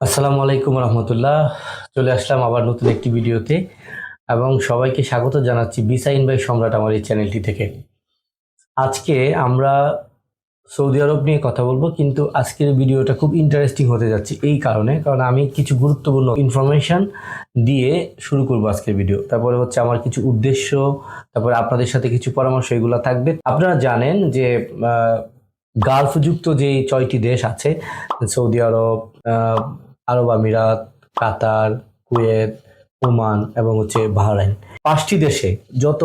আসসালামু আলাইকুম রহমতুল্লাহ। চলে আসলাম আবার নতুন একটি ভিডিওতে এবং সবাইকে স্বাগত জানাচ্ছি বিসাইন বাই সম্রাট আমার এই চ্যানেলটি থেকে। আজকে আমরা সৌদি আরব নিয়ে কথা বলব কিন্তু আজকের ভিডিওটা খুব ইন্টারেস্টিং হতে যাচ্ছে এই কারণে কারণ আমি কিছু গুরুত্বপূর্ণ ইনফরমেশন দিয়ে শুরু করব আজকের ভিডিও। তারপরে হচ্ছে আমার কিছু উদ্দেশ্য তারপরে আপনাদের সাথে কিছু পরামর্শ এগুলো থাকবে। আপনারা জানেন যে আহ, গালফযুক্ত যে ছয়টি দেশ আছে সৌদি আরব আরব আমিরাত, কাতার, কুয়েত, ওমান এবং হচ্ছে বাহরাইন। পাঁচটি দেশে যত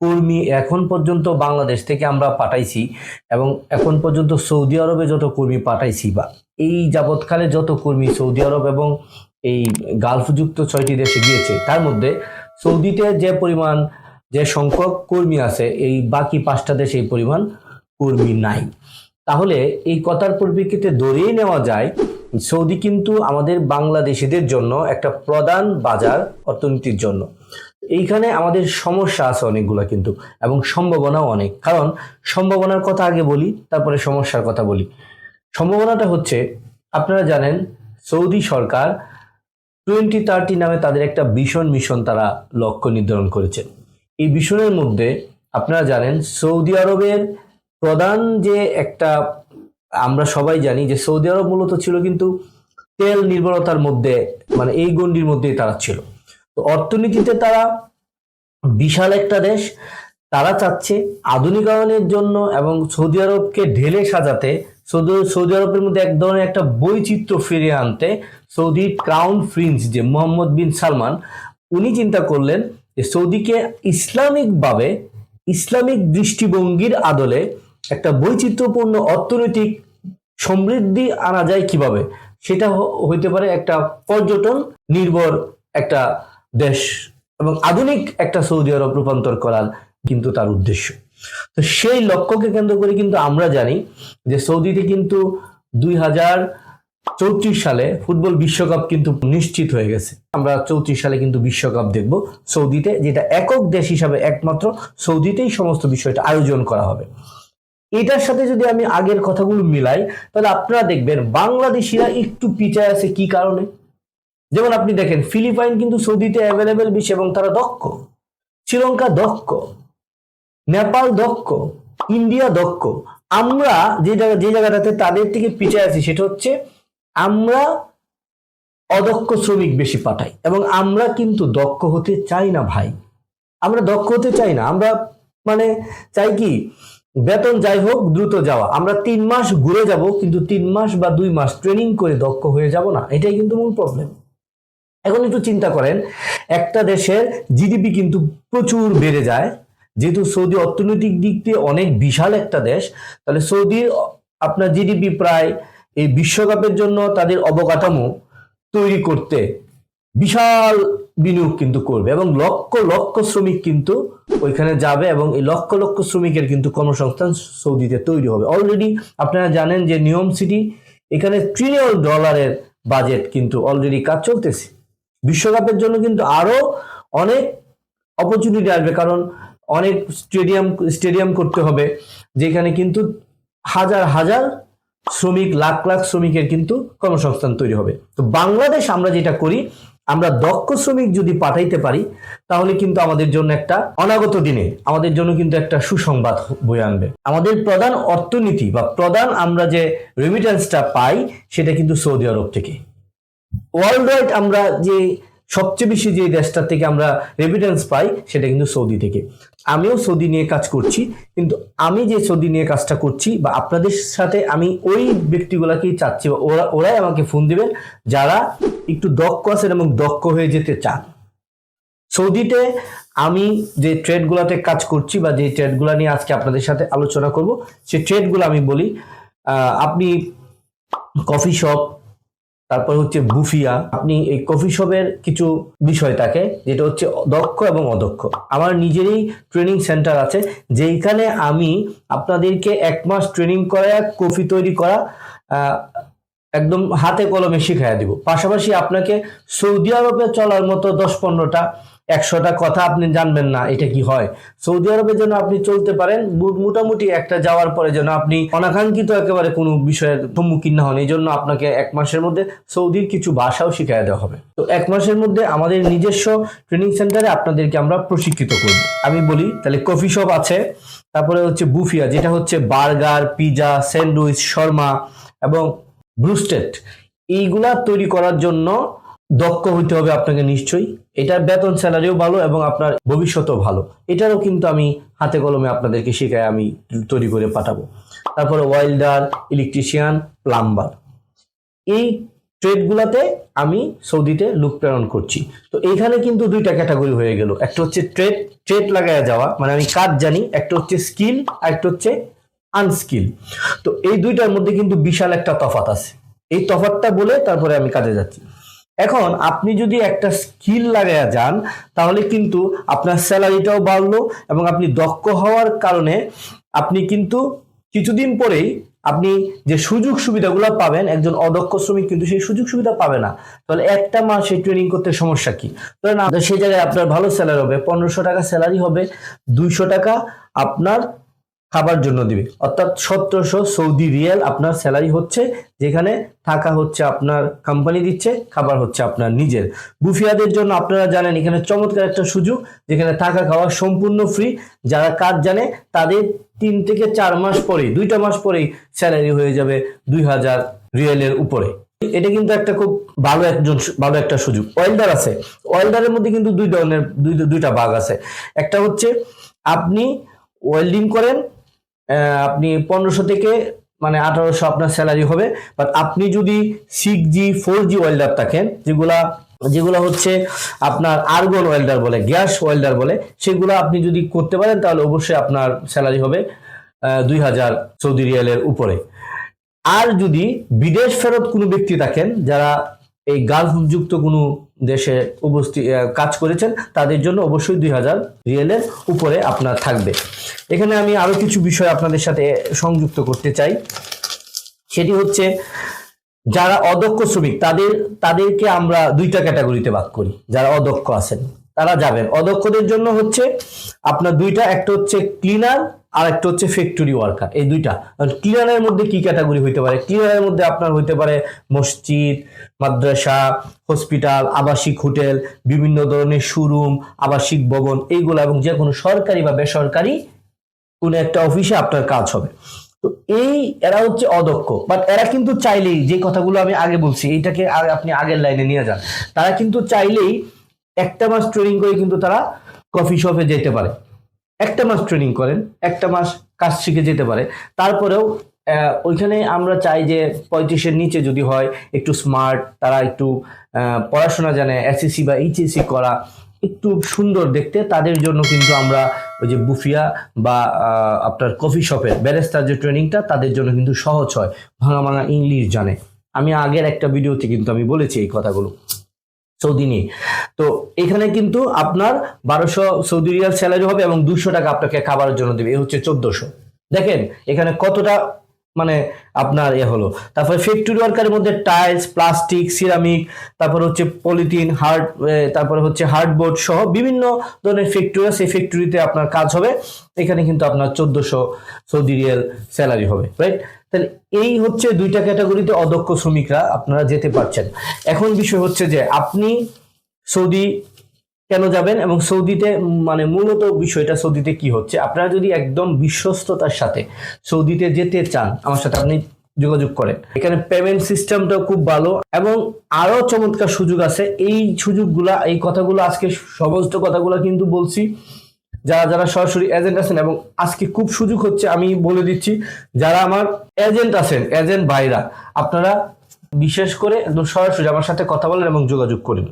কর্মী এখন পর্যন্ত বাংলাদেশ থেকে আমরা পাঠাইছি এবং এখন পর্যন্ত সৌদি আরবে যত কর্মী পাঠাইছি বা এই যাবৎকালে যত কর্মী সৌদি আরব এবং এই গালফযুক্ত ছয়টি দেশে গিয়েছে, তার মধ্যে সৌদিতে যে পরিমাণ, যে সংখ্যক কর্মী আছে, এই বাকি পাঁচটা দেশে এই পরিমাণ কর্মী নাই। তাহলে এই কথার পরিপ্রেক্ষিতে ধরেই নেওয়া যায় সৌদি কিন্তু আমাদের বাংলাদেশিদের জন্য একটা প্রধান বাজার অর্থনীতির জন্য। এইখানে আমাদের সমস্যা আছে অনেকগুলো কিন্তু, এবং সম্ভাবনাও অনেক। কারণ সম্ভাবনার কথা আগে বলি, তারপরে সমস্যার কথা বলি। সম্ভাবনাটা হচ্ছে, আপনারা জানেন, সৌদি সরকার টোয়েন্টি থার্টি নামে তাদের একটা ভীষণ মিশন তারা লক্ষ্য নির্ধারণ করেছেন এই মিশনের মধ্যে আপনারা জানেন, সৌদি আরবের প্রধান যে একটা আমরা সবাই জানি যে সৌদি আরব মূলত ছিল কিন্তু তেল নির্ভরতার মধ্যে মানে এই গণ্ডির মধ্যেই তারা ছিল। তো অর্থনীতিতে তারা বিশাল একটা দেশ, তারা চাচ্ছে আধুনিকায়নের জন্য এবং সৌদি আরবকে ঢেলে সাজাতে, সৌদি সৌদি আরবের মধ্যে এক ধরনের একটা বৈচিত্র্য ফিরিয়ে আনতে সৌদি ক্রাউন প্রিন্স যে মোহাম্মদ বিন সালমান, উনি চিন্তা করলেন যে সৌদিকে ইসলামিকভাবে, ইসলামিক দৃষ্টিভঙ্গির আদলে একটা বৈচিত্র্যপূর্ণ অর্থনৈতিক সমৃদ্ধি আনা যায় কীভাবে? সেটা হইতে পারে একটা পর্যটন নির্ভর একটা দেশ এবং আধুনিক একটা সৌদি আরব রূপান্তর করার কিন্তু তার উদ্দেশ্য। তো সেই লক্ষ্যকে কেন্দ্র করে কিন্তু আমরা জানি যে সৌদিতে কিন্তু দুই হাজার চৌত্রিশ সালে ফুটবল বিশ্বকাপ কিন্তু নিশ্চিত হয়ে গেছে। আমরা চৌত্রিশ সালে কিন্তু বিশ্বকাপ দেখব সৌদিতে, যেটা একক দেশ হিসাবে একমাত্র সৌদিতেই সমস্ত বিষয়টা আয়োজন করা হবে। এটার সাথে যদি আমি আগের কথাগুলো মিলাই, তাহলে আপনারা দেখবেন বাংলাদেশিরা একটু পিছায় আছে কি কারণে? যেমন আপনি দেখেন, ফিলিপাইন কিন্তু সৌদিতে অ্যাভেলেবেল বেশি এবং তারা দক্ষ। শ্রীলঙ্কা দক্ষ। নেপাল দক্ষ। ইন্ডিয়া দক্ষ। আমরা যে জায়গা, যে জায়গাটাতে তাদের থেকে পিছিয়ে আছি, সেটা হচ্ছে আমরা অদক্ষ শ্রমিক বেশি পাঠাই এবং আমরা কিন্তু দক্ষ হতে চাই না ভাই। আমরা দক্ষ হতে চাই না। আমরা মানে চাই কি? বেতন যাই হোক, দ্রুত যাওয়া। আমরা তিন মাস ঘুরে যাব, কিন্তু তিন মাস বা দুই মাস ট্রেনিং করে দক্ষ হয়ে যাব না। এটাই কিন্তু মূল প্রবলেম এখন একটু চিন্তা করেন, একটা দেশের জিডিপি কিন্তু প্রচুর বেড়ে যায়। যেহেতু সৌদি অর্থনৈতিক দিক দিয়ে অনেক বিশাল একটা দেশ, তাহলে সৌদির আপনার জিডিপি প্রায় এই বিশ্বকাপের জন্য তাদের অবকাঠামো তৈরি করতে বিশাল বিনিয়োগ কিন্তু করবে এবং লক্ষ লক্ষ শ্রমিক কিন্তু ওইখানে যাবে এবং এই লক্ষ লক্ষ শ্রমিকের কিন্তু কর্মসংস্থান সৌদিতে তৈরি হবে। অলরেডি আপনারা জানেন যে নিয়ম সিটি এখানে ট্রিলিয়ন ডলারের বাজেট কিন্তু অলরেডি কাজ চলতেছে। বিশ্বকাপের জন্য কিন্তু আরও অনেক অপরচুনিটি আসবে কারণ অনেক স্টেডিয়াম স্টেডিয়াম করতে হবে যেখানে কিন্তু হাজার হাজার শ্রমিক, লাখ লাখ শ্রমিকের কিন্তু কর্মসংস্থান তৈরি হবে। তো বাংলাদেশ আমরা যেটা করি আমরা দক্ষ শ্রমিক যদি পাঠাইতে পারি, তাহলে কিন্তু আমাদের জন্য একটা অনাগত দিনে, আমাদের জন্য কিন্তু একটা সুসংবাদ বয়ে আনবে। আমাদের প্রধান অর্থনীতি বা প্রধান আমরা যে রেমিটেন্সটা পাই, সেটা কিন্তু সৌদি আরব থেকে। ওয়ার্ল্ড ওয়াইড আমরা যে সবচেয়ে বেশি যে দেশটা থেকে আমরা রেমিটেন্স পাই, সেটা কিন্তু সৌদি থেকে। আমিও সৌদি নিয়ে কাজ করছি, কিন্তু আমি যে সৌদি নিয়ে কাজটা করছি, বা আপনাদের সাথে আমি ওই ব্যক্তিগুলাকেই চাচ্ছি, বা ওরা, ওরাই আমাকে ফোন দিবেন যারা একটু দক্ষ আছেন এবং দক্ষ হয়ে যেতে চান। সৌদিতে আমি যে ট্রেডগুলোতে কাজ করছি, বা যে ট্রেডগুলো নিয়ে আজকে আপনাদের সাথে আলোচনা করব সেই ট্রেডগুলো আমি বলি আপনি কফি শপ তারপর হচ্ছে বুফিয়া। আপনি এই কফি শপের কিছু বিষয় থাকে যেটা হচ্ছে দক্ষ এবং অদক্ষ। আমার নিজেরই ট্রেনিং সেন্টার আছে, যেইখানে আমি আপনাদেরকে এক মাস ট্রেনিং করা কফি তৈরি করা একদম হাতে কলমে শিখাইয়া দিব। পাশাপাশি আপনাকে সৌদি আরবে চলার মতো দশ পনেরোটা একশোটা কথা আপনি জানবেন না, এটা কি হয়? সৌদি আরবের যেন আপনি চলতে পারেন মোটামুটি একটা যাওয়ার পরে যেন আপনি অনাকাঙ্ক্ষিত একেবারে কোনো বিষয়ের সম্মুখীন না হন, এই জন্য আপনাকে এক মাসের মধ্যে সৌদির কিছু ভাষাও শিখিয়ে দেওয়া হবে। তো এক মাসের মধ্যে আমাদের নিজস্ব ট্রেনিং সেন্টারে আপনাদেরকে আমরা প্রশিক্ষিত করব। আমি বলি, তাহলে কফি শপ আছে, তারপরে হচ্ছে বুফিয়া, যেটা হচ্ছে বার্গার, পিজা, স্যান্ডউইচ, শর্মা এবং ব্রুস্টেট এইগুলা তৈরি করার জন্য দক্ষ হইতে হবে আপনাকে নিশ্চয়ই। এটার বেতন স্যালারিও ভালো এবং আপনার ভবিষ্যতও ভালো। এটারও কিন্তু আমি হাতে কলমে আপনাদেরকে শেখায় আমি তৈরি করে পাঠাবো। তারপরে ওয়েল্ডার, ইলেকট্রিশিয়ান, প্লাম্বার। এই ট্রেডগুলাতে আমি সৌদিতে লোক প্রেরণ করছি। তো এইখানে কিন্তু দুইটা ক্যাটাগরি হয়ে গেল। একটা হচ্ছে ট্রেড ট্রেড লাগায় যাওয়া মানে আমি কাজ জানি। একটা হচ্ছে স্কিল, আর একটা হচ্ছে আনস্কিল। তো এই দুইটার মধ্যে কিন্তু বিশাল একটা তফাত আছে। এই তফাতটা বলে তারপরে আমি কাজে যাচ্ছি। এখন আপনি যদি একটা স্কিল লাগায়া যান, তাহলে কিন্তু আপনার স্যালারিটাও বাড়লো এবং আপনি দক্ষ হওয়ার কারণে আপনি কিন্তু কিছুদিন পরেই আপনি যে সুযোগ সুবিধাগুলো পাবেন, একজন অদক্ষ শ্রমিক কিন্তু সেই সুযোগ সুবিধা পাবে না। তাহলে একটা মাস এই ট্রেনিং করতে সমস্যা কি? ধরেন আপনার সেই জায়গায় আপনার ভালো স্যালারি হবে, পনেরোশো টাকা স্যালারি হবে, দুইশো টাকা আপনার খাবার জন্য দিবে। অর্থাৎ সতেরোশো সৌদি রিয়াল আপনার স্যালারি হচ্ছে, যেখানে থাকা হচ্ছে আপনার কোম্পানি দিচ্ছে, খাবার হচ্ছে আপনার নিজের। বুফিয়াদের জন্য আপনারা জানেন, এখানে চমৎকার একটা সুযোগ, যেখানে থাকা খাওয়া সম্পূর্ণ ফ্রি যারা কাজ জানে, তাদের তিন থেকে চার মাস পরেই, দুইটা মাস পরেই স্যালারি হয়ে যাবে দুই হাজার রিয়েলের উপরে। এটা কিন্তু একটা খুব ভালো একজন ভালো একটা সুযোগ। ওয়েল্ডার আছে। ওয়েল্ডারের মধ্যে কিন্তু দুই ধরনের, দুই, দুইটা ভাগ আছে। একটা হচ্ছে আপনি ওয়েল্ডিং করেন আপনি পনেরোশো থেকে মানে আঠারোশো আপনার স্যালারি হবে। বাট আপনি যদি six G four G welder থাকেন, যেগুলা, যেগুলো হচ্ছে আপনার আর্গন ওয়েল্ডার বলে গ্যাস ওয়েল্ডার বলে, সেগুলো আপনি যদি করতে পারেন, তাহলে অবশ্যই আপনার স্যালারি হবে দুই হাজার সৌদি রিয়ালের উপরে। আর যদি বিদেশ ফেরত কোনো ব্যক্তি থাকেন, যারা এই গালফযুক্ত কোনো দেশে উপস্থিত কাজ করেছেন, তাদের জন্য অবশ্যই দুই হাজার রিয়েলের উপরে আপনার থাকবে। এখানে আমি আরও কিছু বিষয় আপনাদের সাথে সংযুক্ত করতে চাই। সেটি হচ্ছে, যারা অদক্ষ শ্রমিক, তাদের, তাদেরকে আমরা দুইটা ক্যাটাগরিতে ভাগ করি, যারা অদক্ষ আছেন, তারা যাবেন। অদক্ষদের জন্য হচ্ছে, আপনার দুইটা, একটা হচ্ছে ক্লিনার আর একটা হচ্ছে ফ্যাক্টরি ওয়ার্কার এই দুইটা। ক্লিনারের মধ্যে কি ক্যাটাগরি হইতে পারে? ক্লিনারের মধ্যে আপনার হইতে পারে মসজিদ, মাদ্রাসা হসপিটাল আবাসিক হোটেল, বিভিন্ন ধরনের শোরুম আবাসিক ভবন, এইগুলো এবং যে কোনো সরকারি বা বেসরকারি কোনো একটা অফিসে আপনার কাজ হবে। তো এই এরা হচ্ছে অদক্ষ। বাট এরা কিন্তু চাইলেই, যে কথাগুলো আমি আগে বলছি, এইটাকে আপনি আগের লাইনে নিয়ে যান। তারা কিন্তু চাইলেই একটা মাস ট্রেনিং করে কিন্তু তারা কফি শপে যেতে পারে। একটা মাস ট্রেনিং করেন, একটা মাস কাজ শিখে যেতে পারে। তারপরেও ওইখানে আমরা চাই যে পঁয়ত্রিশের নিচে যদি হয়, একটু স্মার্ট তারা একটু পড়াশোনা জানে এসএসসি বা এইচএসসি করা, একটু সুন্দর দেখতে। তাদের জন্য কিন্তু আমরা ওই যে বুফিয়া বা আপনার কফি শপের ব্যারেস্তার যে ট্রেনিংটা তাদের জন্য কিন্তু সহজ হয়। ভাঙা ভাঙা ইংলিশ জানে। আমি আগের একটা ভিডিওতে কিন্তু আমি বলেছি এই কথাগুলো। সৌদি নিয়ে। তো এখানে কিন্তু আপনার বারোশো সৌদি রিয়াল স্যালারি হবে এবং দুশো টাকা আপনাকে খাবারের জন্য দেবে। এ হচ্ছে চোদ্দশো। দেখেন, এখানে কতটা মানে আপনার এ হলো। তারপরে ফ্যাক্টরি ওয়ার্কারের মধ্যে টাইলস প্লাস্টিক সিরামিক তারপর হচ্ছে পলিথিন হার্ড তারপরে হচ্ছে হার্ডবোর্ড সহ বিভিন্ন ধরনের ফ্যাক্টরি সেই ফ্যাক্টরিতে আপনার কাজ হবে। এখানে কিন্তু আপনার চোদ্দশো সৌদি রিয়াল স্যালারি হবে রাইট তাহলে এই হচ্ছে দুইটা ক্যাটাগরিতে অদক্ষ শ্রমিকরা আপনারা যেতে পারছেন। এখন বিষয় হচ্ছে যে আপনি সৌদি কেন যাবেন এবং সৌদিতে মানে মূলত বিষয়টা সৌদিতে কি হচ্ছে? আপনারা যদি একদম বিশ্বস্ততার সাথে সৌদিতে যেতে চান, আমার সাথে আপনি যোগাযোগ করেন। এখানে পেমেন্ট সিস্টেমটাও খুব ভালো এবং আরও চমৎকার সুযোগ আছে। এই সুযোগগুলা, এই কথাগুলো আজকে সমস্ত কথাগুলো কিন্তু বলছি। যারা যারা সরাসরি এজেন্ট আছেন এবং আজকে খুব সুযোগ হচ্ছে, আমি বলে দিচ্ছি, যারা আমার এজেন্ট আছেন এজেন্ট ভাইরা, আপনারা বিশেষ করে একদম সরাসরি আমার সাথে কথা বলেন এবং যোগাযোগ করেন